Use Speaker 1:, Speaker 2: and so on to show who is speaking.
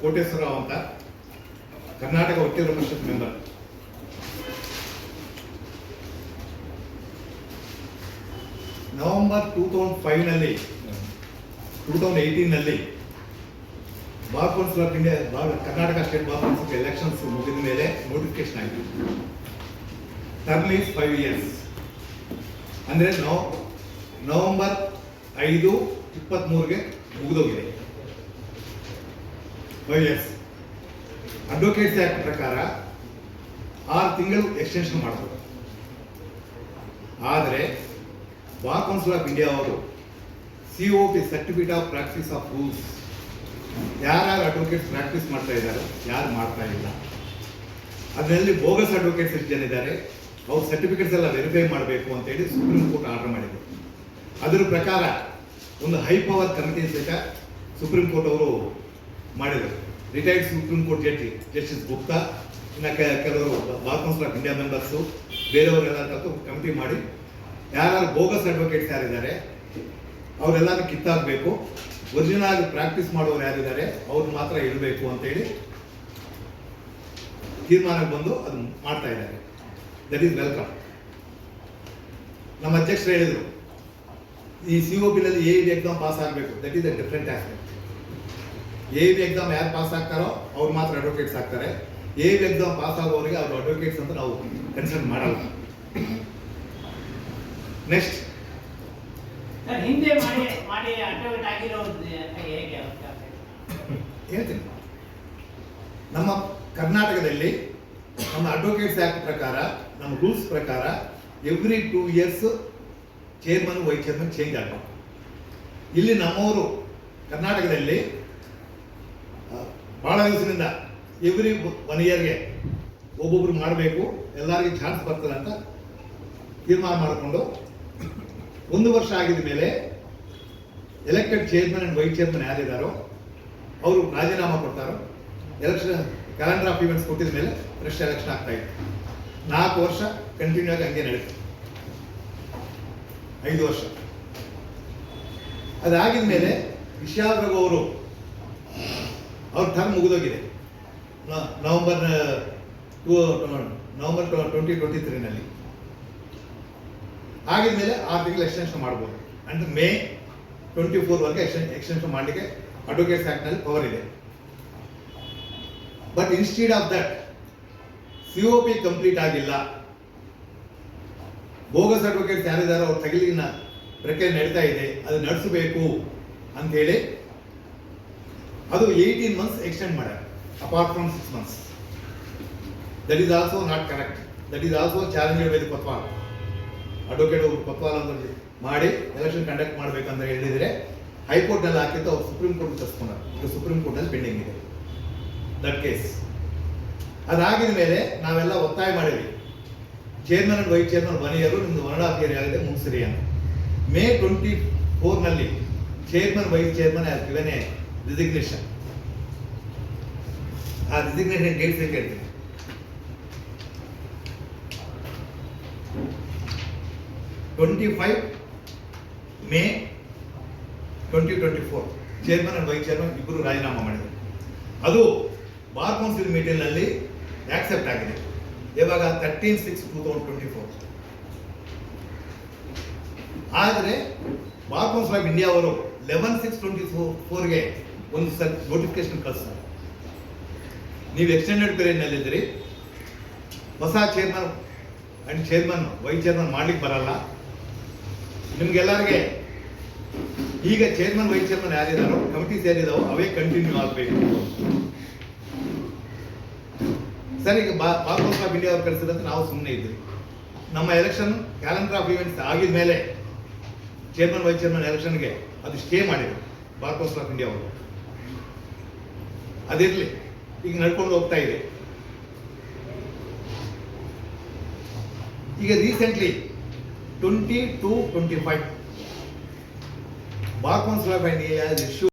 Speaker 1: ಕೋಟೇಶ್ವರರಾವ್ ಅಂತ. ಕರ್ನಾಟಕ ವಕೀಲರ ಪರಿಷತ್ ಮೆಂಬರ್. ನವೆಂಬರ್ ಟೂ ತೌಸಂಡ್ ಫೈವ್ನಲ್ಲಿ two thousand ಏಯ್ಟೀನಲ್ಲಿ bar council of India Karnataka state bar council elections ಮುಗಿದ ಮೇಲೆ ನೋಟಿಫಿಕೇಶನ್ ಆಯಿತು. Term is five years. ಅಂದರೆ ನವ ನವೆಂಬರ್ ಐದು ಇಪ್ಪತ್ತ್ಮೂರಿಗೆ ಮುಗಿದೋಗಿದೆ. ಇಯರ್ಸ್ ಅಡ್ವೊಕೇಟ್ಸ್ ಆ್ಯಕ್ಟ್ ಪ್ರಕಾರ ಆರು ತಿಂಗಳು ಎಕ್ಸ್ಟೆನ್ಷನ್ ಮಾಡ್ಬೋದು. ಆದರೆ ಬಾರ್ ಕೌನ್ಸಿಲ್ ಆಫ್ ಇಂಡಿಯಾ ಅವರು C O P certificate of practice of rules ಯಾರ್ಯಾರು ಅಡ್ವೊಕೇಟ್ಸ್ ಪ್ರಾಕ್ಟೀಸ್ ಮಾಡ್ತಾ ಇದ್ದಾರೆ, ಯಾರು ಮಾಡ್ತಾ ಇಲ್ಲ. ಅದರಲ್ಲಿ ಬೋಗಸ್ ಅಡ್ವೊಕೇಟ್ಸ್ ಎಷ್ಟು ಜನ ಇದ್ದಾರೆ. ಅವ್ರ ಸರ್ಟಿಫಿಕೇಟ್ಸ್ ಎಲ್ಲ ವೆರಿಫೈ ಮಾಡಬೇಕು ಅಂತೇಳಿ ಸುಪ್ರೀಂ ಕೋರ್ಟ್ ಆರ್ಡರ್ ಮಾಡಿದೆ ಅದರ ಪ್ರಕಾರ ಒಂದು ಹೈ ಪವರ್ ಕಮಿಟಿ ಸಹಿತ ಸುಪ್ರೀಂ ಕೋರ್ಟ್ ಅವರು ಮಾಡಿದರು retired supreme court judge justice Gupta ಇನ್ನು ಕೆಲವರು bar council of India members ಬೇರೆಯವರೆಲ್ಲ ಕಮಿಟಿ ಮಾಡಿ ಯಾರು ಬೋಗಸ್ ಅಡ್ವೊಕೇಟ್ಸ್ ಯಾರಿದ್ದಾರೆ, ಅವರೆಲ್ಲರೂ ಕಿತ್ತಾಗಬೇಕು ಒರಿಜಿನಲ್ ಪ್ರಾಕ್ಟೀಸ್ ಮಾಡೋರು ಯಾರಿದ್ದಾರೆ, ಅವ್ರು ಮಾತ್ರ ಇರಬೇಕು ಅಂತೇಳಿ ತೀರ್ಮಾನಕ್ಕೆ ಬಂದು ಅದು ಮಾಡ್ತಾ ಇದ್ದಾರೆ. ದಟ್ ಈಸ್ ವೆಲ್ಕಮ್ ನಮ್ಮ ಅಧ್ಯಕ್ಷರು ಹೇಳಿದರು, ಈ ಸಿ ಒ ಪಿನಲ್ಲಿ ಎ ಎಕ್ಸಾಮ್ ಪಾಸ್ ಆಗಬೇಕು. That is a different aspect A B exam ಯಾರು ಪಾಸ್ ಆಗ್ತಾರೋ ಅವ್ರು ಮಾತ್ರ ಅಡ್ವೊಕೇಟ್ಸ್ ಆಗ್ತಾರೆ. ಎ ಬಿ ಎಕ್ಸಾಮ್ ಪಾಸ್ ಆಗೋರಿಗೆ ಅವ್ರು ಅಡ್ವೊಕೇಟ್ಸ್ ಅಂತ ನಾವು ಕನ್ಸಿಡರ್ ಮಾಡಲ್ಲ. ನೆಕ್ಸ್ಟ್? ಹೇಳ್ತೀನಿ. ನಮ್ಮ ಕರ್ನಾಟಕದಲ್ಲಿ ನಮ್ಮ ಅಡ್ವೊಕೇಟ್ಸ್ ಆ್ಯಕ್ಟ್ ಪ್ರಕಾರ ನಮ್ಮ ರೂಲ್ಸ್ ಪ್ರಕಾರ every two years chairman vice chairman change ಆಗಬೇಕು. ಇಲ್ಲಿ ನಮ್ಮವರು ಕರ್ನಾಟಕದಲ್ಲಿ ಬಹಳ ದಿವಸದಿಂದ ಎವ್ರಿ ಒನ್ ಇಯರ್ಗೆ ಒಬ್ಬೊಬ್ರು ಮಾಡಬೇಕು, ಎಲ್ಲರಿಗೂ ಚಾನ್ಸ್ ಬರ್ತದೆ ಅಂತ ತೀರ್ಮಾನ ಮಾಡಿಕೊಂಡು ಒಂದು ವರ್ಷ ಆಗಿದ ಮೇಲೆ elected chairman and vice chairman ಯಾರಿದ್ದಾರೋ, ಅವರು ರಾಜೀನಾಮೆ ಕೊಡ್ತಾರೋ ಎಲೆಕ್ಷನ್ ಕ್ಯಾಲೆಂಡರ್ ಆಫ್ ಇವೆಂಟ್ಸ್ ಕೊಟ್ಟಿದ ಮೇಲೆ ಫ್ರೆಶ್ ಎಲೆಕ್ಷನ್ ಆಗ್ತಾ ಇತ್ತು ನಾಲ್ಕು ವರ್ಷ ಕಂಟಿನ್ಯೂ ಆಗಿ ಹಂಗೆ ನಡೀತು. ಐದು ವರ್ಷ. ಅದಾಗಿದ ಮೇಲೆ ವಿಶಾಲ್ ಅವರು ಅವ್ರ term ಮುಗಿದೋಗಿದೆ. November two November twenty twenty ತ್ರೀನಲ್ಲಿ ಆಗಿದ್ಮೇಲೆ ಆರು ತಿಂಗಳು ಎಕ್ಸ್ಟೆನ್ಷನ್ ಮಾಡ್ಬೋದು. ಅಂಡ್ ಮೇ ಟ್ವೆಂಟಿ ಫೋರ್ವರೆಗೆ ಎಕ್ಸ್ಟೆನ್ ಎಕ್ಸ್ಟೆನ್ಷನ್ ಮಾಡಲಿಕ್ಕೆ ಅಡ್ವೊಕೇಟ್ಸ್ ಆ್ಯಕ್ಟ್ನಲ್ಲಿ ಪವರ್ ಇದೆ. But instead of that C O P complete ಆಗಿಲ್ಲ. ಬೋಗಸ್ ಅಡ್ವೊಕೇಟ್ಸ್ ಯಾರಿದ್ದಾರೋ ಅವ್ರ ತಗಲಿನ ಪ್ರಕ್ರಿಯೆ ನಡೀತಾ ಇದೆ. ಅದು ನಡೆಸಬೇಕು ಅಂತೇಳಿ ಅದು ಏಯ್ಟೀನ್ ಮಂತ್ಸ್ ಎಕ್ಸ್ಟೆಂಡ್ ಮಾಡ್ಯಾರ apart from six months that is also not correct that is also challenge ಹೇಳಬೇಕು ಕೊತ್ವಾಲ್ ಅಡ್ವೊಕೇಟ್ ಅವರು ಕೊತ್ವಾಲ್ ಅಂತ ಮಾಡಿ ಎಲೆಕ್ಷನ್ ಕಂಡಕ್ಟ್ ಮಾಡಬೇಕಂದ್ರೆ ಹೇಳಿದರೆ ಹೈಕೋರ್ಟ್ನಲ್ಲಿ ಹಾಕಿದ್ದು ಅವ್ರು ಸುಪ್ರೀಂ ಕೋರ್ಟ್ ತರಿಸ್ಕೊಂಡಾರೆ. ಸುಪ್ರೀಂ ಕೋರ್ಟಲ್ಲಿ ಪೆಂಡಿಂಗ್ ಇದೆ. ದಟ್ ಕೇಸ್ ಅದಾಗಿದ ಮೇಲೆ ನಾವೆಲ್ಲ ಒತ್ತಾಯ ಮಾಡಿದ್ವಿ. Chairman and vice chairman one ನಿಮ್ಮದು ನಿಮ್ದು ಒನ್ ಹಾಫ್ ಇಯರ್ ಆಗಿದೆ ಮುಗಿಸ್ರಿ ಅಂತ. May twenty ಫೋರ್ನಲ್ಲಿ chairman vice chairman A resignation ಆ ರಿಸಿಗ್ನೇಷನ್ ಡೇಟ್ ಹೇಳ್ತೀನಿ twenty five May twenty twenty four chairman and vice chairman ಇಬ್ಬರು ರಾಜೀನಾಮಾ ಮಾಡಿದರು ಅದು ಬಾರ್ ಕೌನ್ಸಿಲ್ ಮೀಟಿಂಗ್ನಲ್ಲಿ ಆಕ್ಸೆಪ್ಟ್ ಆಗಿದೆ. ಇವಾಗ thirteen six two thousand twenty four ಆದರೆ ಬಾರ್ ಕೌನ್ಸಿಲ್ ಆಫ್ ಇಂಡಿಯಾ ಅವರು ಲೆವೆನ್ ಸಿಕ್ಸ್ ಟ್ವೆಂಟಿ ಫೋರ್ ಫೋರ್ಗೆ ಒಂದು ಸರ್ ನೋಟಿಫಿಕೇಶನ್ ಕಳಿಸ್ತಾರೆ ನೀವು ಎಕ್ಸ್ಟೆಂಡೆಡ್ ಪೀರಿಯಡ್ನಲ್ಲಿದ್ದೀರಿ ಹೊಸ chairman and chairman vice chairman ಮಾಡ್ಲಿಕ್ಕೆ ಬರಲ್ಲ. ನಿಮ್ಗೆಲ್ಲರಿಗೆ ಈಗ ಚೇರ್ಮನ್ ವೈಸ್ ಚೇರ್ಮನ್ ಯಾರಿದಾರೋ ಕಮಿಟೀಸ್ ಯಾರಿದಾವೋ, ಅವೇ ಕಂಟಿನ್ಯೂ ಆಗಬೇಕು. ಸರ್, ಈಗ ಬಾ ಬಾರ್ ಕೌನ್ಸಿಲ್ ಆಫ್ ಇಂಡಿಯಾ ಅವ್ರು ಕಳಿಸಿದಂತೆ ನಾವು ಸುಮ್ಮನೆ ಇದ್ವಿ ನಮ್ಮ ಎಲೆಕ್ಷನ್ ಕ್ಯಾಲೆಂಡರ್ ಆಫ್ ಇವೆಂಟ್ಸ್ ಆಗಿದ ಮೇಲೆ ಚೇರ್ಮನ್ ವೈಸ್ ಚೇರ್ಮನ್ ಎಲೆಕ್ಷನ್ಗೆ ಅದು ಸ್ಟೇ ಮಾಡಿದ್ರು. ಬಾರ್ ಕೌನ್ಸಿಲ್ ಆಫ್ ಇಂಡಿಯಾ ಅವರು. ಅದಿರಲಿ. ಈಗ ನಡ್ಕೊಂಡು ಹೋಗ್ತಾ ಇದೆ. ಈಗ recently twenty two twenty five bar council issue